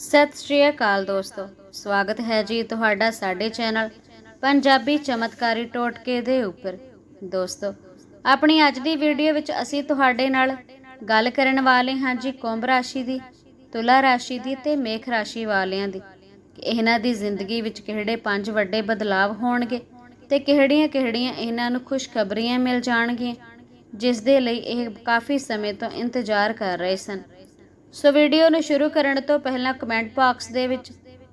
ਸਤਿ ਸ਼੍ਰੀ ਅਕਾਲ ਦੋਸਤੋ। ਸਵਾਗਤ ਹੈ ਜੀ ਤੁਹਾਡਾ ਸਾਡੇ ਚੈਨਲ ਪੰਜਾਬੀ ਚਮਤਕਾਰੀ ਟੋਟਕੇ ਦੇ ਉੱਪਰ। ਦੋਸਤੋ, ਆਪਣੀ ਅੱਜ ਦੀ ਵੀਡੀਓ ਵਿੱਚ ਅਸੀਂ ਤੁਹਾਡੇ ਨਾਲ ਗੱਲ ਕਰਨ ਵਾਲੇ ਹਾਂ ਜੀ ਕੁੰਭ ਰਾਸ਼ੀ ਦੀ, ਤੁਲਾ ਰਾਸ਼ੀ ਦੀ ਤੇ ਮੇਖ ਰਾਸ਼ੀ ਵਾਲਿਆਂ ਦੀ। ਇਹਨਾਂ ਦੀ ਜ਼ਿੰਦਗੀ ਵਿੱਚ ਕਿਹੜੇ ਪੰਜ ਵੱਡੇ ਬਦਲਾਵ ਹੋਣਗੇ ਤੇ ਕਿਹੜੀਆਂ-ਕਿਹੜੀਆਂ ਇਹਨਾਂ ਨੂੰ ਖੁਸ਼ਖਬਰੀਆਂ ਮਿਲ ਜਾਣਗੀਆਂ, ਜਿਸ ਦੇ ਲਈ ਇਹ ਕਾਫੀ ਸਮੇਂ ਤੋਂ ਇੰਤਜ਼ਾਰ ਕਰ ਰਹੇ ਸਨ। ਸੋ ਵੀਡੀਓ ਨੂੰ ਸ਼ੁਰੂ ਕਰਨ ਤੋਂ ਪਹਿਲਾਂ ਕਮੈਂਟ ਬਾਕਸ ਦੇ ਵਿੱਚ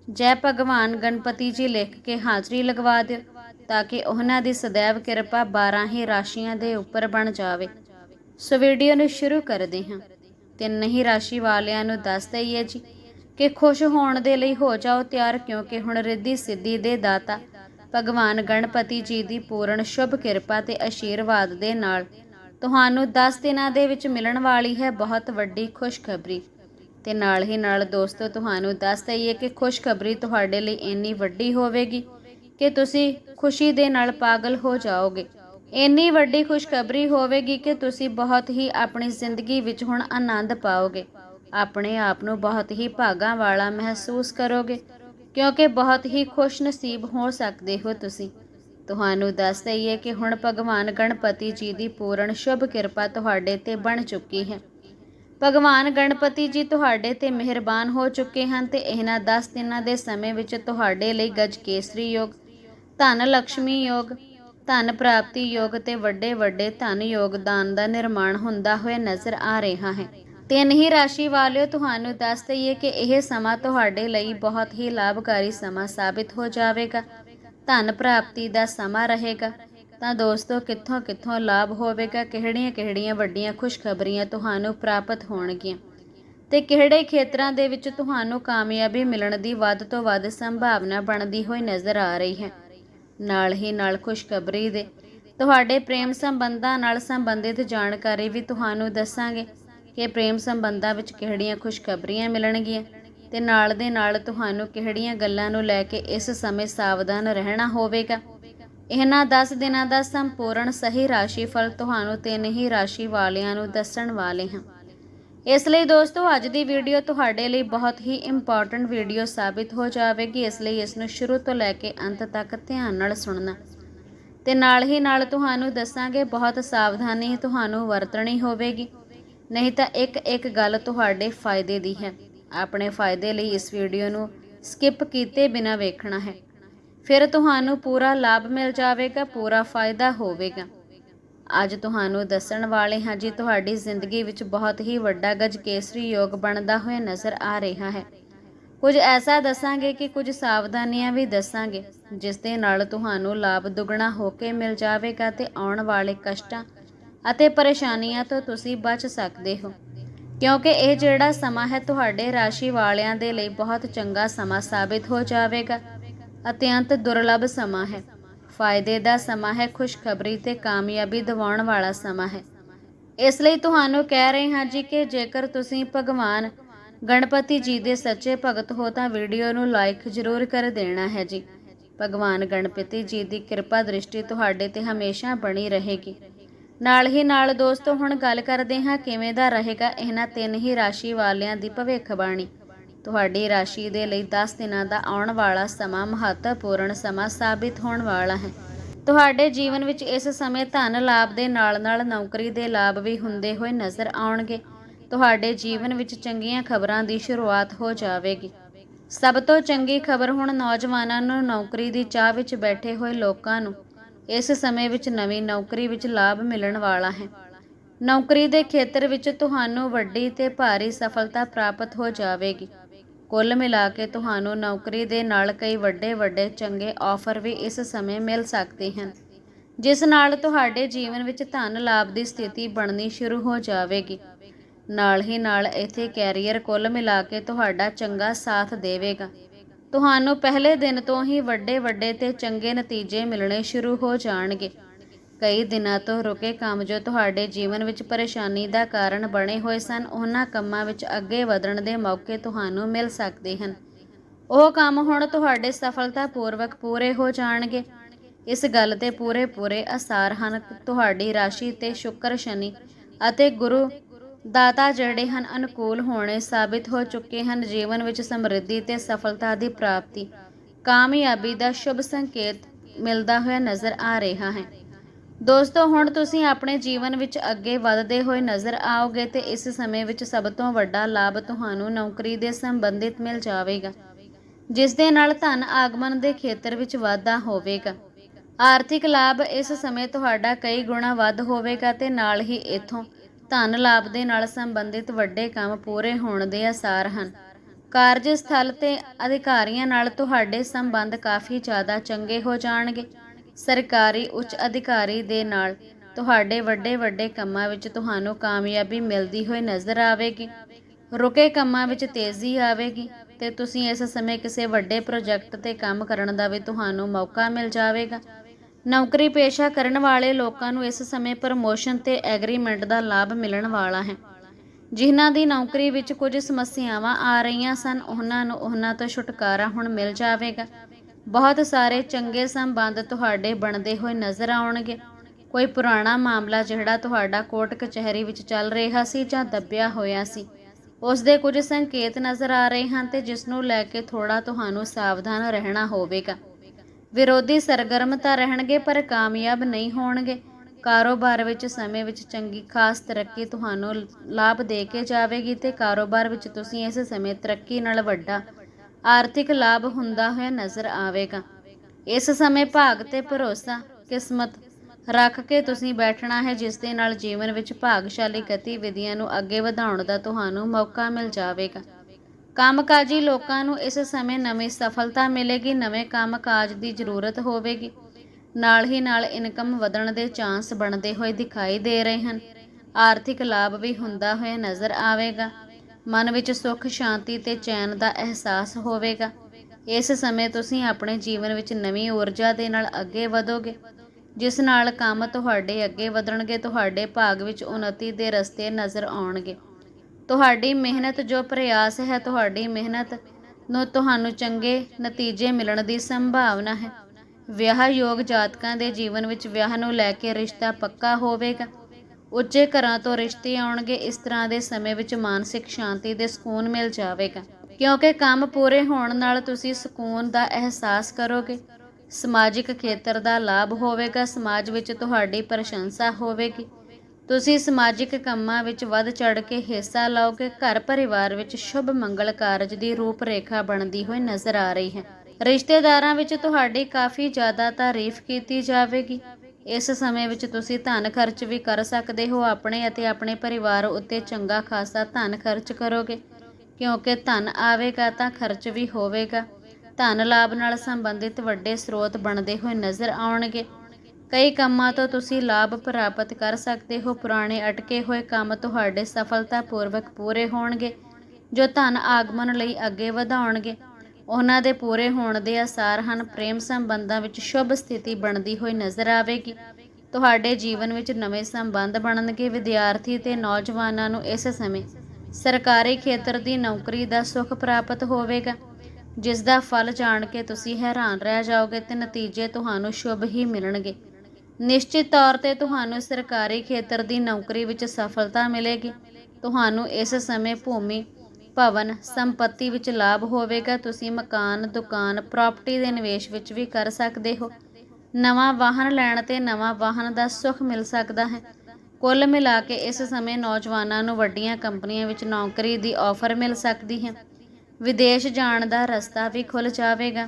ਜੈ ਭਗਵਾਨ ਗਣਪਤੀ ਜੀ ਲਿਖ ਕੇ ਹਾਜ਼ਰੀ ਲਗਵਾ ਦਿਓ ਤਾਂ ਕਿ ਉਹਨਾਂ ਦੀ ਸदैव ਕਿਰਪਾ 12 ਹੀ ਰਾਸ਼ੀਆਂ ਦੇ ਉੱਪਰ ਬਣ ਜਾਵੇ। ਸੋ ਵੀਡੀਓ ਨੂੰ ਸ਼ੁਰੂ ਕਰਦੇ ਹਾਂ। ਤਿੰਨ ਹੀ ਰਾਸ਼ੀ ਵਾਲਿਆਂ ਨੂੰ ਦੱਸ ਦਈਏ ਜੀ ਕਿ ਖੁਸ਼ ਹੋਣ ਦੇ ਲਈ ਹੋ ਜਾਓ ਤਿਆਰ ਕਿਉਂਕਿ ਹੁਣ ਰਿੱਧੀ ਸਿੱਧੀ ਦੇ ਦਾਤਾ ਭਗਵਾਨ ਗਣਪਤੀ ਜੀ ਦੀ ਪੂਰਨ ਸ਼ੁਭ ਕਿਰਪਾ ਤੇ ਆਸ਼ੀਰਵਾਦ ਦੇ ਨਾਲ ਤੁਹਾਨੂੰ 10 ਦਿਨਾਂ ਦੇ ਵਿੱਚ ਮਿਲਣ ਵਾਲੀ ਹੈ ਬਹੁਤ ਵੱਡੀ ਖੁਸ਼ਖਬਰੀ। ਤੇ ਨਾਲ ਹੀ ਨਾਲ ਦੋਸਤੋ, ਤੁਹਾਨੂੰ ਦੱਸ ਦਈਏ ਕਿ ਖੁਸ਼ਖਬਰੀ ਤੁਹਾਡੇ ਲਈ ਇੰਨੀ ਵੱਡੀ ਹੋਵੇਗੀ ਕਿ ਤੁਸੀਂ ਖੁਸ਼ੀ ਦੇ ਨਾਲ ਪਾਗਲ ਹੋ ਜਾਓਗੇ। ਇੰਨੀ ਵੱਡੀ ਖੁਸ਼ਖਬਰੀ ਹੋਵੇਗੀ ਕਿ ਤੁਸੀਂ ਬਹੁਤ ਹੀ ਆਪਣੀ ਜ਼ਿੰਦਗੀ ਵਿੱਚ ਹੁਣ ਆਨੰਦ ਪਾਓਗੇ। ਆਪਣੇ ਆਪ ਨੂੰ ਬਹੁਤ ਹੀ ਭਾਗਾਂ ਵਾਲਾ ਮਹਿਸੂਸ ਕਰੋਗੇ, ਕਿਉਂਕਿ ਬਹੁਤ ਹੀ ਖੁਸ਼ ਨਸੀਬ ਹੋ ਸਕਦੇ ਹੋ ਤੁਸੀਂ। ਤੁਹਾਨੂੰ ਦੱਸ ਦਈਏ ਕਿ ਹੁਣ ਭਗਵਾਨ ਗਣਪਤੀ ਜੀ ਦੀ ਪੂਰਨ ਸ਼ੁਭ ਕਿਰਪਾ ਤੁਹਾਡੇ ਤੇ ਬਣ ਚੁੱਕੀ ਹੈ। ਭਗਵਾਨ ਗਣਪਤੀ ਜੀ ਤੁਹਾਡੇ ਤੇ ਮਿਹਰਬਾਨ ਹੋ ਚੁੱਕੇ ਹਨ ਤੇ ਇਹਨਾਂ 10 ਦਿਨਾਂ ਦੇ ਸਮੇਂ ਵਿੱਚ ਤੁਹਾਡੇ ਲਈ ਗਜ ਕੇਸਰੀ ਯੋਗ, ਧਨ ਲక్ష్ਮੀ ਯੋਗ, ਧਨ ਪ੍ਰਾਪਤੀ ਯੋਗ ਤੇ ਵੱਡੇ ਵੱਡੇ ਧਨ ਯੋਗਦਾਨ ਦਾ ਨਿਰਮਾਣ ਹੁੰਦਾ ਹੋਇਆ ਨਜ਼ਰ ਆ ਰਿਹਾ ਹੈ। ਤਿੰਨ ਹੀ ਰਾਸ਼ੀ ਵਾਲਿਓ, ਤੁਹਾਨੂੰ ਦੱਸ ਦਈਏ ਕਿ ਇਹ ਸਮਾਂ ਤੁਹਾਡੇ ਲਈ ਬਹੁਤ ਹੀ ਲਾਭਕਾਰੀ ਸਮਾਂ ਸਾਬਿਤ ਹੋ ਜਾਵੇਗਾ। ਧਨ ਪ੍ਰਾਪਤੀ ਦਾ ਸਮਾਂ ਰਹੇਗਾ, ਤਾਂ ਦੋਸਤੋ ਕਿੱਥੋਂ ਕਿੱਥੋਂ ਲਾਭ ਹੋਵੇਗਾ, ਕਿਹੜੀਆਂ ਕਿਹੜੀਆਂ ਵੱਡੀਆਂ ਖੁਸ਼ਖਬਰੀਆਂ ਤੁਹਾਨੂੰ ਪ੍ਰਾਪਤ ਹੋਣਗੀਆਂ। ਤੇ ਕਿਹੜੇ ਖੇਤਰਾਂ ਦੇ ਵਿੱਚ ਤੁਹਾਨੂੰ ਕਾਮਯਾਬੀ ਮਿਲਣ ਦੀ ਵੱਧ ਤੋਂ ਵੱਧ ਸੰਭਾਵਨਾ ਬਣਦੀ ਹੋਈ ਨਜ਼ਰ ਆ ਰਹੀ ਹੈ? ਨਾਲ ਹੀ ਨਾਲ ਖੁਸ਼ਖਬਰੀ ਦੇ ਤੁਹਾਡੇ ਪ੍ਰੇਮ ਸੰਬੰਧਾਂ ਨਾਲ ਸੰਬੰਧਿਤ ਜਾਣਕਾਰੀ ਵੀ ਤੁਹਾਨੂੰ ਦੱਸਾਂਗੇ ਕਿ ਪ੍ਰੇਮ ਸੰਬੰਧਾਂ ਵਿੱਚ ਕਿਹੜੀਆਂ ਖੁਸ਼ਖਬਰੀਆਂ ਮਿਲਣਗੀਆਂ। ਤੇ ਨਾਲ ਦੇ ਨਾਲ ਤੁਹਾਨੂੰ ਕਿਹੜੀਆਂ ਗੱਲਾਂ ਨੂੰ ਲੈ ਕੇ ਇਸ ਸਮੇਂ ਸਾਵਧਾਨ ਰਹਿਣਾ ਹੋਵੇਗਾ। ਇਹਨਾਂ 10 ਦਿਨਾਂ ਦਾ ਸੰਪੂਰਨ ਸਹੀ ਰਾਸ਼ੀ ਫਲ ਤੁਹਾਨੂੰ ਤਿੰਨ ਹੀ ਰਾਸ਼ੀ ਵਾਲਿਆਂ ਨੂੰ ਦੱਸਣ ਵਾਲੇ ਹਾਂ। ਇਸ ਲਈ ਦੋਸਤੋ, ਅੱਜ ਦੀ ਵੀਡੀਓ ਤੁਹਾਡੇ ਲਈ ਬਹੁਤ ਹੀ ਇੰਪੋਰਟੈਂਟ ਵੀਡੀਓ ਸਾਬਿਤ ਹੋ ਜਾਵੇਗੀ। ਇਸ ਲਈ ਇਸ ਨੂੰ ਸ਼ੁਰੂ ਤੋਂ ਲੈ ਕੇ ਅੰਤ ਤੱਕ ਧਿਆਨ ਨਾਲ ਸੁਣਨਾ। ਤੇ ਨਾਲ ਹੀ ਨਾਲ ਤੁਹਾਨੂੰ ਦੱਸਾਂਗੇ, ਬਹੁਤ ਸਾਵਧਾਨੀ ਤੁਹਾਨੂੰ ਵਰਤਣੀ ਹੋਵੇਗੀ। ਨਹੀਂ ਤਾਂ ਇੱਕ ਇੱਕ ਗੱਲ ਤੁਹਾਡੇ ਫਾਇਦੇ ਦੀ ਹੈ। ਆਪਣੇ ਫਾਇਦੇ ਲਈ ਇਸ ਵੀਡੀਓ ਨੂੰ ਸਕਿਪ ਕੀਤੇ ਬਿਨਾਂ ਵੇਖਣਾ ਹੈ। ਫਿਰ ਤੁਹਾਨੂੰ ਪੂਰਾ ਲਾਭ ਮਿਲ ਜਾਵੇਗਾ, ਪੂਰਾ ਫਾਇਦਾ ਹੋਵੇਗਾ। ਅੱਜ ਤੁਹਾਨੂੰ ਦੱਸਣ ਵਾਲੇ ਹਾਂ ਜੀ, ਤੁਹਾਡੀ ਜ਼ਿੰਦਗੀ ਵਿੱਚ ਬਹੁਤ ਹੀ ਵੱਡਾ ਗਜ ਕੇਸਰੀ ਯੋਗ ਬਣਦਾ ਹੋਇਆ ਨਜ਼ਰ ਆ ਰਿਹਾ ਹੈ। ਕੁਝ ਐਸਾ ਦੱਸਾਂਗੇ ਕਿ ਕੁਝ ਸਾਵਧਾਨੀਆਂ ਵੀ ਦੱਸਾਂਗੇ, ਜਿਸ ਦੇ ਨਾਲ ਤੁਹਾਨੂੰ ਲਾਭ ਦੁੱਗਣਾ ਹੋ ਕੇ ਮਿਲ ਜਾਵੇਗਾ ਤੇ ਆਉਣ ਵਾਲੇ ਕਸ਼ਟਾਂ ਅਤੇ ਪਰੇਸ਼ਾਨੀਆਂ ਤੋਂ ਤੁਸੀਂ ਬਚ ਸਕਦੇ ਹੋ। ਕਿਉਂਕਿ ਇਹ ਜਿਹੜਾ ਸਮਾਂ ਹੈ ਤੁਹਾਡੇ ਰਾਸ਼ੀ ਵਾਲਿਆਂ ਦੇ ਲਈ ਬਹੁਤ ਚੰਗਾ ਸਮਾਂ ਸਾਬਿਤ ਹੋ ਜਾਵੇਗਾ ਅਤਿਅੰਤ ਦੁਰਲੱਭ ਸਮਾਂ ਹੈ। ਫਾਇਦੇ ਦਾ ਸਮਾਂ ਹੈ, ਖੁਸ਼ਖਬਰੀ ਤੇ ਕਾਮਯਾਬੀ ਦਿਵਾਉਣ ਵਾਲਾ ਸਮਾਂ ਹੈ। ਇਸ ਲਈ ਤੁਹਾਨੂੰ ਕਹਿ ਰਹੇ ਹਾਂ ਜੀ ਕਿ ਜੇਕਰ ਤੁਸੀਂ ਭਗਵਾਨ ਗਣਪਤੀ ਜੀ ਦੇ ਸੱਚੇ ਭਗਤ ਹੋ ਤਾਂ ਵੀਡੀਓ ਨੂੰ ਲਾਈਕ ਜ਼ਰੂਰ ਕਰ ਦੇਣਾ ਹੈ ਜੀ। ਭਗਵਾਨ ਗਣਪਤੀ ਜੀ ਦੀ ਕਿਰਪਾ ਦ੍ਰਿਸ਼ਟੀ ਤੁਹਾਡੇ ਤੇ ਹਮੇਸ਼ਾ ਬਣੀ ਰਹੇਗੀ। ਨਾਲ ਹੀ ਨਾਲ ਦੋਸਤੋ, ਹੁਣ ਗੱਲ ਕਰਦੇ ਹਾਂ ਕਿਵੇਂ ਦਾ ਰਹੇਗਾ ਇਹਨਾਂ ਤਿੰਨ ਹੀ ਰਾਸ਼ੀ ਵਾਲਿਆਂ ਦੀ ਭਵਿੱਖਬਾਣੀ। ਤੁਹਾਡੀ ਰਾਸ਼ੀ ਦੇ ਲਈ 10 ਦਿਨਾਂ ਦਾ ਆਉਣ ਵਾਲਾ ਸਮਾਂ ਮਹੱਤਵਪੂਰਨ ਸਮਾਂ ਸਾਬਿਤ ਹੋਣ ਵਾਲਾ ਹੈ। ਤੁਹਾਡੇ ਜੀਵਨ ਵਿੱਚ ਇਸ ਸਮੇਂ ਧਨ ਲਾਭ ਦੇ ਨਾਲ-ਨਾਲ ਨੌਕਰੀ ਦੇ ਲਾਭ ਵੀ ਹੁੰਦੇ ਹੋਏ ਨਜ਼ਰ ਆਉਣਗੇ। ਤੁਹਾਡੇ ਜੀਵਨ ਵਿੱਚ ਚੰਗੀਆਂ ਖਬਰਾਂ ਦੀ ਸ਼ੁਰੂਆਤ ਹੋ ਜਾਵੇਗੀ। ਸਭ ਤੋਂ ਚੰਗੀ ਖਬਰ ਹੁਣ ਨੌਜਵਾਨਾਂ ਨੂੰ ਨੌਕਰੀ ਦੀ ਚਾਹ ਵਿੱਚ ਬੈਠੇ ਹੋਏ ਲੋਕਾਂ ਨੂੰ। ਇਸ ਸਮੇਂ ਵਿੱਚ ਨਵੀਂ ਨੌਕਰੀ ਵਿੱਚ ਲਾਭ ਮਿਲਣ ਵਾਲਾ ਹੈ। ਨੌਕਰੀ ਦੇ ਖੇਤਰ ਵਿੱਚ ਤੁਹਾਨੂੰ ਵੱਡੀ ਤੇ ਭਾਰੀ ਸਫਲਤਾ ਪ੍ਰਾਪਤ ਹੋ ਜਾਵੇਗੀ। ਕੁੱਲ ਮਿਲਾ ਕੇ ਤੁਹਾਨੂੰ ਨੌਕਰੀ ਦੇ ਨਾਲ ਕਈ ਵੱਡੇ ਵੱਡੇ ਚੰਗੇ ਆਫਰ ਵੀ ਇਸ ਸਮੇਂ ਮਿਲ ਸਕਦੇ ਹਨ, ਜਿਸ ਨਾਲ ਤੁਹਾਡੇ ਜੀਵਨ ਵਿੱਚ ਧਨ ਲਾਭ ਦੀ ਸਥਿਤੀ ਬਣਨੀ ਸ਼ੁਰੂ ਹੋ ਜਾਵੇਗੀ। ਨਾਲ ਹੀ ਨਾਲ ਇੱਥੇ ਕੈਰੀਅਰ ਕੁੱਲ ਮਿਲਾ ਕੇ ਤੁਹਾਡਾ ਚੰਗਾ ਸਾਥ ਦੇਵੇਗਾ। ਤੁਹਾਨੂੰ ਪਹਿਲੇ ਦਿਨ ਤੋਂ ਹੀ ਵੱਡੇ ਵੱਡੇ ਤੇ ਚੰਗੇ ਨਤੀਜੇ ਮਿਲਣੇ ਸ਼ੁਰੂ ਹੋ ਜਾਣਗੇ। ਕਈ ਦਿਨਾਂ ਤੋਂ ਰੁਕੇ ਕੰਮ ਜੋ ਤੁਹਾਡੇ ਜੀਵਨ ਵਿੱਚ ਪਰੇਸ਼ਾਨੀ ਦਾ ਕਾਰਨ ਬਣੇ ਹੋਏ ਸਨ, ਉਹਨਾਂ ਕੰਮਾਂ ਵਿੱਚ ਅੱਗੇ ਵਧਣ ਦੇ ਮੌਕੇ ਤੁਹਾਨੂੰ ਮਿਲ ਸਕਦੇ ਹਨ। ਉਹ ਕੰਮ ਹੁਣ ਤੁਹਾਡੇ ਸਫਲਤਾਪੂਰਵਕ ਪੂਰੇ ਹੋ ਜਾਣਗੇ। ਇਸ ਗੱਲ ਤੇ ਪੂਰੇ ਪੂਰੇ ਅਸਾਰ ਹਨ ਤੁਹਾਡੀ ਰਾਸ਼ੀ ਤੇ ਸ਼ੁੱਕਰ ਸ਼ਨੀ ਅਤੇ ਗੁਰੂ ਦਾਤਾ ਜਿਹੜੇ ਹਨ, ਅਨੁਕੂਲ ਹੋਣੇ ਸਾਬਿਤ ਹੋ ਚੁੱਕੇ ਹਨ ਜੀਵਨ ਵਿੱਚ ਸਮਰਿੱਧੀ ਤੇ ਸਫਲਤਾ ਦੀ ਪ੍ਰਾਪਤੀ। ਕਾਮਯਾਬੀ ਦਾ ਸ਼ੁਭ ਸੰਕੇਤ ਮਿਲਦਾ ਹੋਇਆ ਨਜ਼ਰ ਆ ਰਿਹਾ ਹੈ। ਦੋਸਤੋ, ਹੁਣ ਤੁਸੀਂ ਆਪਣੇ ਜੀਵਨ ਵਿੱਚ ਅੱਗੇ ਵਧਦੇ ਹੋਏ ਨਜ਼ਰ ਆਓਗੇ ਤੇ ਇਸ ਸਮੇਂ ਵਿੱਚ ਸਭ ਤੋਂ ਵੱਡਾ ਲਾਭ ਤੁਹਾਨੂੰ ਨੌਕਰੀ ਦੇ ਸੰਬੰਧਿਤ ਮਿਲ ਜਾਵੇਗਾ, ਜਿਸ ਦੇ ਨਾਲ ਧਨ ਆਗਮਨ ਦੇ ਖੇਤਰ ਵਿੱਚ ਵਾਧਾ ਹੋਵੇਗਾ। ਆਰਥਿਕ ਲਾਭ ਇਸ ਸਮੇਂ ਤੁਹਾਡਾ ਕਈ ਗੁਣਾ ਵੱਧ ਹੋਵੇਗਾ ਤੇ ਨਾਲ ਹੀ ਇਥੋਂ ਧਨ ਲਾਭ ਦੇ ਨਾਲ ਸੰਬੰਧਿਤ ਵੱਡੇ ਕੰਮ ਪੂਰੇ ਹੋਣ ਦੇ ਆਸਾਰ ਹਨ। ਕਾਰਜ ਸਥਲ ਤੇ ਅਧਿਕਾਰੀਆਂ ਨਾਲ ਤੁਹਾਡੇ ਸੰਬੰਧ ਕਾਫੀ ਜ਼ਿਆਦਾ ਚੰਗੇ ਹੋ ਜਾਣਗੇ। ਸਰਕਾਰੀ ਉੱਚ ਅਧਿਕਾਰੀ ਦੇ ਨਾਲ ਤੁਹਾਡੇ ਵੱਡੇ ਵੱਡੇ ਕੰਮਾਂ ਵਿੱਚ ਤੁਹਾਨੂੰ ਕਾਮਯਾਬੀ ਮਿਲਦੀ ਹੋਈ ਨਜ਼ਰ ਆਵੇਗੀ। ਰੁਕੇ ਕੰਮਾਂ ਵਿੱਚ ਤੇਜ਼ੀ ਆਵੇਗੀ ਤੇ ਤੁਸੀਂ ਇਸ ਸਮੇਂ ਕਿਸੇ ਵੱਡੇ ਪ੍ਰੋਜੈਕਟ ਤੇ ਕੰਮ ਕਰਨ ਦਾ ਵੀ ਤੁਹਾਨੂੰ ਮੌਕਾ ਮਿਲ ਜਾਵੇਗਾ। ਨੌਕਰੀ ਪੇਸ਼ਾ ਕਰਨ ਵਾਲੇ ਲੋਕਾਂ ਨੂੰ ਇਸ ਸਮੇਂ ਪ੍ਰਮੋਸ਼ਨ ਤੇ ਐਗਰੀਮੈਂਟ ਦਾ ਲਾਭ ਮਿਲਣ ਵਾਲਾ ਹੈ। ਜਿਨ੍ਹਾਂ ਦੀ ਨੌਕਰੀ ਵਿੱਚ ਕੁਝ ਸਮੱਸਿਆਵਾਂ ਆ ਰਹੀਆਂ ਸਨ, ਉਹਨਾਂ ਨੂੰ ਉਹਨਾਂ ਤੋਂ ਛੁਟਕਾਰਾ ਹੁਣ ਮਿਲ ਜਾਵੇਗਾ। ਬਹੁਤ ਸਾਰੇ ਚੰਗੇ ਸੰਬੰਧ ਤੁਹਾਡੇ ਬਣਦੇ ਹੋਏ ਨਜ਼ਰ ਆਉਣਗੇ। ਕੋਈ ਪੁਰਾਣਾ ਮਾਮਲਾ ਜਿਹੜਾ ਤੁਹਾਡਾ ਕੋਰਟ ਕਚਹਿਰੀ ਵਿੱਚ ਚੱਲ ਰਿਹਾ ਸੀ ਜਾਂ ਦੱਬਿਆ ਹੋਇਆ ਸੀ, ਉਸ ਦੇ ਕੁਝ ਸੰਕੇਤ ਨਜ਼ਰ ਆ ਰਹੇ ਹਨ ਤੇ ਜਿਸ ਨੂੰ ਲੈ ਕੇ ਥੋੜਾ ਤੁਹਾਨੂੰ ਸਾਵਧਾਨ ਰਹਿਣਾ ਹੋਵੇਗਾ। ਵਿਰੋਧੀ ਸਰਗਰਮ ਤਾਂ ਰਹਿਣਗੇ, ਪਰ ਕਾਮਯਾਬ ਨਹੀਂ ਹੋਣਗੇ। ਕਾਰੋਬਾਰ ਵਿੱਚ ਸਮੇਂ ਵਿੱਚ ਚੰਗੀ, ਖਾਸ ਤਰੱਕੀ ਤੁਹਾਨੂੰ ਲਾਭ ਦੇ ਕੇ ਜਾਵੇਗੀ ਤੇ ਕਾਰੋਬਾਰ ਵਿੱਚ ਤੁਸੀਂ ਇਸ ਸਮੇਂ ਤਰੱਕੀ ਨਾਲ ਵੱਡਾ, ਆਰਥਿਕ ਲਾਭ ਹੁੰਦਾ ਹੋਇਆ ਨਜ਼ਰ ਆਵੇਗਾ। ਇਸ ਸਮੇਂ ਭਾਗ ਤੇ ਭਰੋਸਾ, ਕਿਸਮਤ ਰੱਖ ਕੇ ਤੁਸੀਂ ਬੈਠਣਾ ਹੈ, ਜਿਸ ਦੇ ਨਾਲ ਜੀਵਨ ਵਿੱਚ ਭਾਗਸ਼ਾਲੀ ਗਤੀਵਿਧੀਆਂ ਨੂੰ ਅੱਗੇ ਵਧਾਉਣ ਦਾ ਤੁਹਾਨੂੰ ਮੌਕਾ ਮਿਲ ਜਾਵੇਗਾ। ਕੰਮਕਾਜੀ ਲੋਕਾਂ ਨੂੰ ਇਸ ਸਮੇਂ ਨਵੀਂ ਸਫਲਤਾ ਮਿਲੇਗੀ, ਨਵੇਂ ਕੰਮਕਾਜ ਦੀ ਜ਼ਰੂਰਤ ਹੋਵੇਗੀ। ਨਾਲ ਹੀ ਨਾਲ ਇਨਕਮ ਵਧਣ ਦੇ ਚਾਂਸ ਬਣਦੇ ਹੋਏ ਦਿਖਾਈ ਦੇ ਰਹੇ ਹਨ। ਆਰਥਿਕ ਲਾਭ ਵੀ ਹੁੰਦਾ ਹੋਇਆ ਨਜ਼ਰ ਆਵੇਗਾ। ਮਨ ਵਿੱਚ ਸੁੱਖ, ਸ਼ਾਂਤੀ ਤੇ ਚੈਨ ਦਾ ਅਹਿਸਾਸ ਹੋਵੇਗਾ। ਇਸ ਸਮੇਂ ਤੁਸੀਂ ਆਪਣੇ ਜੀਵਨ ਵਿੱਚ ਨਵੀਂ ਊਰਜਾ ਦੇ ਨਾਲ ਅੱਗੇ ਵਧੋਗੇ। ਜਿਸ ਨਾਲ ਕੰਮ ਤੁਹਾਡੇ ਅੱਗੇ ਵਧਣਗੇ, ਤੁਹਾਡੇ ਭਾਗ ਵਿੱਚ ਉન્નਤੀ ਦੇ ਰਸਤੇ ਨਜ਼ਰ ਆਉਣਗੇ। ਤੁਹਾਡੀ ਮਿਹਨਤ ਜੋ ਪ੍ਰਯਾਸ ਹੈ, ਤੁਹਾਡੀ ਮਿਹਨਤ ਨੂੰ ਤੁਹਾਨੂੰ ਚੰਗੇ ਨਤੀਜੇ ਮਿਲਣ ਦੀ ਸੰਭਾਵਨਾ ਹੈ। ਵਿਆਹ ਯੋਗ ਜਾਤਕਾਂ ਦੇ ਜੀਵਨ ਵਿੱਚ ਵਿਆਹ ਨੂੰ ਲੈ ਕੇ ਰਿਸ਼ਤਾ ਪੱਕਾ ਹੋਵੇਗਾ। ਉੱਚੇ ਘਰਾਂ ਤੋਂ ਰਿਸ਼ਤੇ ਆਉਣਗੇ, ਇਸ ਤਰ੍ਹਾਂ ਦੇ ਸਮੇਂ ਵਿੱਚ ਮਾਨਸਿਕ ਸ਼ਾਂਤੀ ਦੇ ਸਕੂਨ ਮਿਲ ਜਾਵੇਗਾ। ਕਿਉਂਕਿ ਕੰਮ ਪੂਰੇ ਹੋਣ ਨਾਲ ਤੁਸੀਂ ਸਕੂਨ ਦਾ ਅਹਿਸਾਸ ਕਰੋਗੇ। ਸਮਾਜਿਕ ਖੇਤਰ ਦਾ ਲਾਭ ਹੋਵੇਗਾ, ਸਮਾਜ ਵਿੱਚ ਤੁਹਾਡੀ ਪ੍ਰਸ਼ੰਸਾ ਹੋਵੇਗੀ। ਤੁਸੀਂ ਸਮਾਜਿਕ ਕੰਮਾਂ ਵਿੱਚ ਵੱਧ ਚੜ ਕੇ ਹਿੱਸਾ ਲਓਗੇ ਘਰ ਪਰਿਵਾਰ ਵਿੱਚ ਸ਼ੁਭ ਮੰਗਲ ਕਾਰਜ ਦੀ ਰੂਪ ਰੇਖਾ ਬਣਦੀ ਹੋਈ ਨਜ਼ਰ ਆ ਰਹੀ ਹੈ। ਰਿਸ਼ਤੇਦਾਰਾਂ ਵਿੱਚ ਤੁਹਾਡੀ ਕਾਫੀ ਜ਼ਿਆਦਾ ਤਾਰੀਫ ਕੀਤੀ ਜਾਵੇਗੀ। ਇਸ ਸਮੇਂ ਵਿੱਚ ਤੁਸੀਂ ਧਨ ਖਰਚ ਵੀ ਕਰ ਸਕਦੇ ਹੋ ਆਪਣੇ ਅਤੇ ਆਪਣੇ ਪਰਿਵਾਰ ਉੱਤੇ ਚੰਗਾ ਖਾਸਾ ਧਨ ਖਰਚ ਕਰੋਗੇ। ਕਿਉਂਕਿ ਧਨ ਆਵੇਗਾ ਤਾਂ ਖਰਚ ਵੀ ਹੋਵੇਗਾ। ਧਨ ਲਾਭ ਨਾਲ ਸੰਬੰਧਿਤ ਵੱਡੇ ਸਰੋਤ ਬਣਦੇ ਹੋਏ ਨਜ਼ਰ ਆਉਣਗੇ। ਕਈ ਕੰਮਾਂ ਤੋਂ ਤੁਸੀਂ ਲਾਭ ਪ੍ਰਾਪਤ ਕਰ ਸਕਦੇ ਹੋ। ਪੁਰਾਣੇ ਅਟਕੇ ਹੋਏ ਕੰਮ ਤੁਹਾਡੇ ਸਫਲਤਾਪੂਰਵਕ ਪੂਰੇ ਹੋਣਗੇ, ਜੋ ਧਨ ਆਗਮਨ ਲਈ ਅੱਗੇ ਵਧਾਉਣਗੇ। ਉਹਨਾਂ ਦੇ ਪੂਰੇ ਹੋਣ ਦੇ ਆਸਾਰ ਹਨ। ਪ੍ਰੇਮ ਸੰਬੰਧਾਂ ਵਿੱਚ ਸ਼ੁਭ ਸਥਿਤੀ ਬਣਦੀ ਹੋਈ ਨਜ਼ਰ ਆਵੇਗੀ। ਤੁਹਾਡੇ ਜੀਵਨ ਵਿੱਚ ਨਵੇਂ ਸੰਬੰਧ ਬਣਨਗੇ। ਵਿਦਿਆਰਥੀ ਤੇ ਨੌਜਵਾਨਾਂ ਨੂੰ ਇਸ ਸਮੇਂ ਸਰਕਾਰੀ ਖੇਤਰ ਦੀ ਨੌਕਰੀ ਦਾ ਸੁੱਖ ਪ੍ਰਾਪਤ ਹੋਵੇਗਾ। ਜਿਸ ਦਾ ਫਲ ਜਾਣ ਕੇ ਤੁਸੀਂ ਹੈਰਾਨ ਰਹਿ ਜਾਓਗੇ ਤੇ ਨਤੀਜੇ ਤੁਹਾਨੂੰ ਸ਼ੁਭ ਹੀ ਮਿਲਣਗੇ। ਨਿਸ਼ਚਿਤ ਤੌਰ ਤੇ ਤੁਹਾਨੂੰ ਸਰਕਾਰੀ ਖੇਤਰ ਦੀ ਨੌਕਰੀ ਵਿੱਚ ਸਫਲਤਾ ਮਿਲੇਗੀ। ਤੁਹਾਨੂੰ ਇਸ ਸਮੇਂ ਭੂਮੀ, ਭਵਨ, ਸੰਪਤੀ ਵਿੱਚ ਲਾਭ ਹੋਵੇਗਾ। ਤੁਸੀਂ ਮਕਾਨ, ਦੁਕਾਨ, ਪ੍ਰਾਪਰਟੀ ਦੇ ਨਿਵੇਸ਼ ਵਿੱਚ ਵੀ ਕਰ ਸਕਦੇ ਹੋ। ਨਵਾਂ ਵਾਹਨ ਲੈਣ ਤੇ ਨਵਾਂ ਵਾਹਨ ਦਾ ਸੁੱਖ ਮਿਲ ਸਕਦਾ ਹੈ। ਕੁੱਲ ਮਿਲਾ ਕੇ ਇਸ ਸਮੇਂ ਨੌਜਵਾਨਾਂ ਨੂੰ ਵੱਡੀਆਂ ਕੰਪਨੀਆਂ ਵਿੱਚ ਨੌਕਰੀ ਦੀ ਆਫਰ ਮਿਲ ਸਕਦੀ ਹੈ। ਵਿਦੇਸ਼ ਜਾਣ ਦਾ ਰਸਤਾ ਵੀ ਖੁੱਲ ਜਾਵੇਗਾ।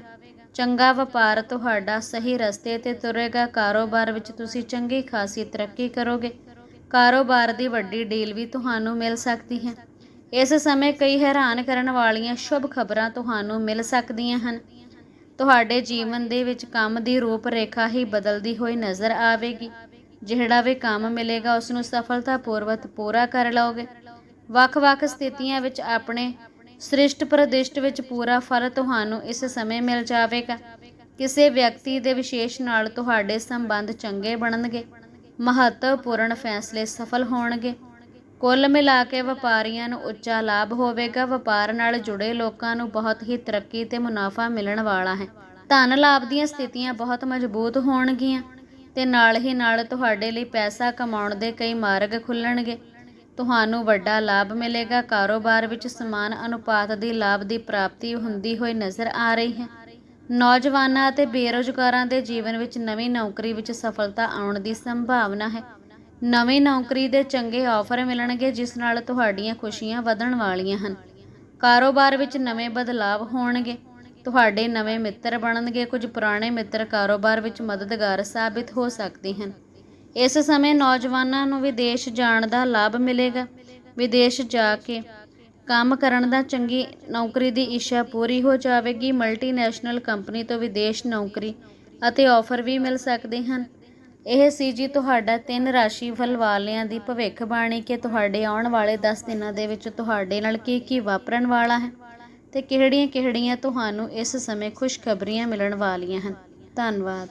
ਚੰਗਾ ਵਪਾਰ ਤੁਹਾਡਾ ਸਹੀ ਰਸਤੇ ਤੇ ਤੁਰੇਗਾ, ਕਾਰੋਬਾਰ ਵਿੱਚ ਤੁਸੀਂ ਚੰਗੀ ਖਾਸੀ ਤਰੱਕੀ ਕਰੋਗੇ। ਕਾਰੋਬਾਰ ਦੀ ਵੱਡੀ ਡੀਲ ਵੀ ਤੁਹਾਨੂੰ ਮਿਲ ਸਕਦੀ ਹੈ। ਇਸ ਸਮੇਂ ਕਈ ਹੈਰਾਨ ਕਰਨ ਵਾਲੀਆਂ ਸ਼ੁਭ ਖਬਰਾਂ ਤੁਹਾਨੂੰ ਮਿਲ ਸਕਦੀਆਂ ਹਨ। ਤੁਹਾਡੇ ਜੀਵਨ ਦੇ ਵਿੱਚ ਕੰਮ ਦੀ ਰੂਪ ਰੇਖਾ ਹੀ ਬਦਲਦੀ ਹੋਈ ਨਜ਼ਰ ਆਵੇਗੀ। ਜਿਹੜਾ ਵੀ ਕੰਮ ਮਿਲੇਗਾ ਉਸ ਨੂੰ ਸਫਲਤਾਪੂਰਵਕ ਪੂਰਾ ਕਰ ਲਓਗੇ। ਵੱਖ-ਵੱਖ ਸਥਿਤੀਆਂ ਵਿੱਚ ਆਪਣੇ ਸ੍ਰਿਸ਼ਟ ਪ੍ਰਦਿਸ਼ਟ ਵਿੱਚ ਪੂਰਾ ਫਲ ਤੁਹਾਨੂੰ ਇਸ ਸਮੇਂ ਮਿਲ ਜਾਵੇਗਾ। ਕਿਸੇ ਵਿਅਕਤੀ ਦੇ ਵਿਸ਼ੇਸ਼ ਨਾਲ ਤੁਹਾਡੇ ਸੰਬੰਧ ਚੰਗੇ ਬਣਨਗੇ, ਮਹੱਤਵਪੂਰਨ ਫੈਸਲੇ ਸਫਲ ਹੋਣਗੇ। ਕੁੱਲ ਮਿਲਾ ਕੇ ਵਪਾਰੀਆਂ ਨੂੰ ਉੱਚਾ ਲਾਭ ਹੋਵੇਗਾ। ਵਪਾਰ ਨਾਲ ਜੁੜੇ ਲੋਕਾਂ ਨੂੰ ਬਹੁਤ ਹੀ ਤਰੱਕੀ ਤੇ ਮੁਨਾਫਾ ਮਿਲਣ ਵਾਲਾ ਹੈ। ਧਨ ਲਾਭ ਦੀਆਂ ਸਥਿਤੀਆਂ ਬਹੁਤ ਮਜ਼ਬੂਤ ਹੋਣਗੀਆਂ ਤੇ ਨਾਲ ਹੀ ਨਾਲ ਤੁਹਾਡੇ ਲਈ ਪੈਸਾ ਕਮਾਉਣ ਦੇ ਕਈ ਮਾਰਗ ਖੁੱਲਣਗੇ। ਤੁਹਾਨੂੰ ਵੱਡਾ ਲਾਭ ਮਿਲੇਗਾ। ਕਾਰੋਬਾਰ ਵਿੱਚ ਸਮਾਨ ਅਨੁਪਾਤ ਦੀ ਲਾਭ ਦੀ ਪ੍ਰਾਪਤੀ ਹੁੰਦੀ ਹੋਈ ਨਜ਼ਰ ਆ ਰਹੀ ਹੈ। ਨੌਜਵਾਨਾਂ ਅਤੇ ਬੇਰੁਜ਼ਗਾਰਾਂ ਦੇ ਜੀਵਨ ਵਿੱਚ ਨਵੀਂ ਨੌਕਰੀ ਵਿੱਚ ਸਫਲਤਾ ਆਉਣ ਦੀ ਸੰਭਾਵਨਾ ਹੈ। ਨਵੀਂ ਨੌਕਰੀ ਦੇ ਚੰਗੇ ਆਫਰ ਮਿਲਣਗੇ, ਜਿਸ ਨਾਲ ਤੁਹਾਡੀਆਂ ਖੁਸ਼ੀਆਂ ਵਧਣ ਵਾਲੀਆਂ ਹਨ। ਕਾਰੋਬਾਰ ਵਿੱਚ ਨਵੇਂ ਬਦਲਾਵ ਹੋਣਗੇ। ਤੁਹਾਡੇ ਨਵੇਂ ਮਿੱਤਰ ਬਣਨਗੇ। ਕੁਝ ਪੁਰਾਣੇ ਮਿੱਤਰ ਕਾਰੋਬਾਰ ਵਿੱਚ ਮਦਦਗਾਰ ਸਾਬਿਤ ਹੋ ਸਕਦੇ ਹਨ। ਇਸ ਸਮੇਂ ਨੌਜਵਾਨਾਂ ਨੂੰ ਵਿਦੇਸ਼ ਜਾਣ ਦਾ ਲਾਭ ਮਿਲੇਗਾ। ਵਿਦੇਸ਼ ਜਾ ਕੇ ਕੰਮ ਕਰਨ ਦਾ ਚੰਗੀ ਨੌਕਰੀ ਦੀ ਇੱਛਾ ਪੂਰੀ ਹੋ ਜਾਵੇਗੀ। ਮਲਟੀਨੈਸ਼ਨਲ ਕੰਪਨੀ ਤੋਂ ਵਿਦੇਸ਼ ਨੌਕਰੀ ਅਤੇ ਆਫਰ ਵੀ ਮਿਲ ਸਕਦੇ ਹਨ। ਇਹ ਸੀ ਜੀ ਤੁਹਾਡਾ ਤਿੰਨ ਰਾਸ਼ੀ ਫਲ ਵਾਲਿਆਂ ਦੀ ਭਵਿੱਖਬਾਣੀ ਕਿ ਤੁਹਾਡੇ ਆਉਣ ਵਾਲੇ 10 ਦਿਨਾਂ ਦੇ ਵਿੱਚ ਤੁਹਾਡੇ ਨਾਲ ਕੀ ਕੀ ਵਾਪਰਨ ਵਾਲਾ ਹੈ ਤੇ ਕਿਹੜੀਆਂ-ਕਿਹੜੀਆਂ ਤੁਹਾਨੂੰ ਇਸ ਸਮੇਂ ਖੁਸ਼ਖਬਰੀਆਂ ਮਿਲਣ ਵਾਲੀਆਂ ਹਨ। ਧੰਨਵਾਦ।